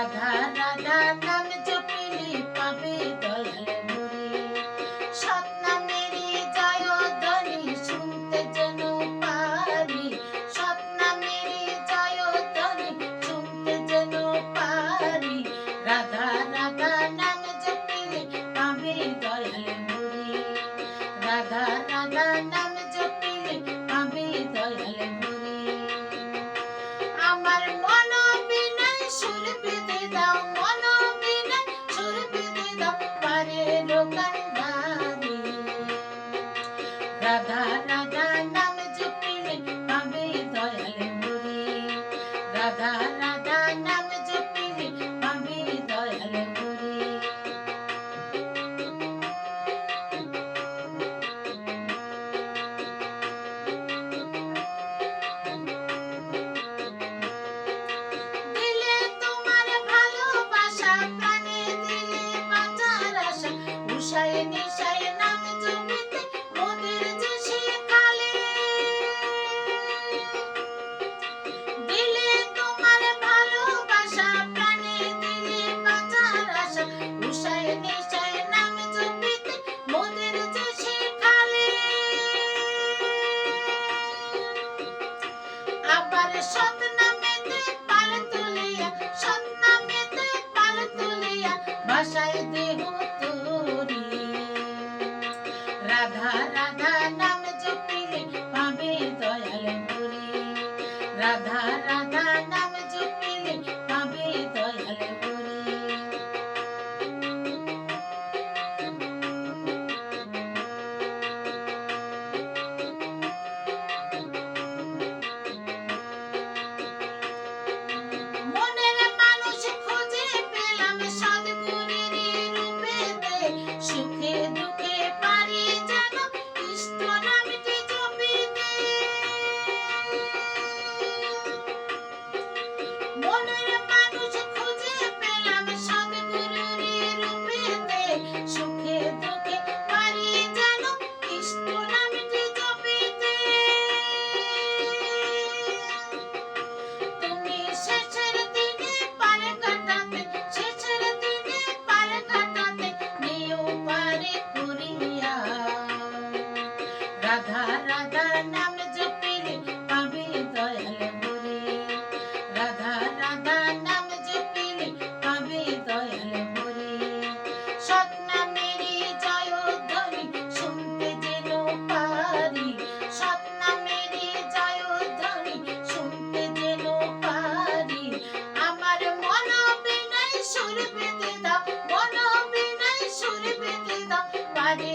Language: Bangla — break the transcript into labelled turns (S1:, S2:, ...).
S1: রাধা রাধা নাম জপিলে পাবে দয়াল মুরে সৎনামেরি জয় ধ্বনি শুনতে যেন পারি। সৎনামেরি জয় ধ্বনি শুনতে যেন পারি। রাধা রাধা নাম জপিলে পাবে দয়াল মুরে রাধা রাধা নাম জপিলে পাবে দয়াল মুরে I've that. राधा राधा রাধা রাধা নাম জপিলে পাবে দয়াল মোরে। রাধা রাধা নাম জপিলে পাবে দয়াল মোরে। সৎনামেরি জয় ধ্বনি শুনতে যেন পারি। সৎনামেরি জয় ধ্বনি শুনতে যেন পারি। আমার মন বিনয় সুর বেঁধে দাও মন বিনয় সুর বেঁধে দাও পারে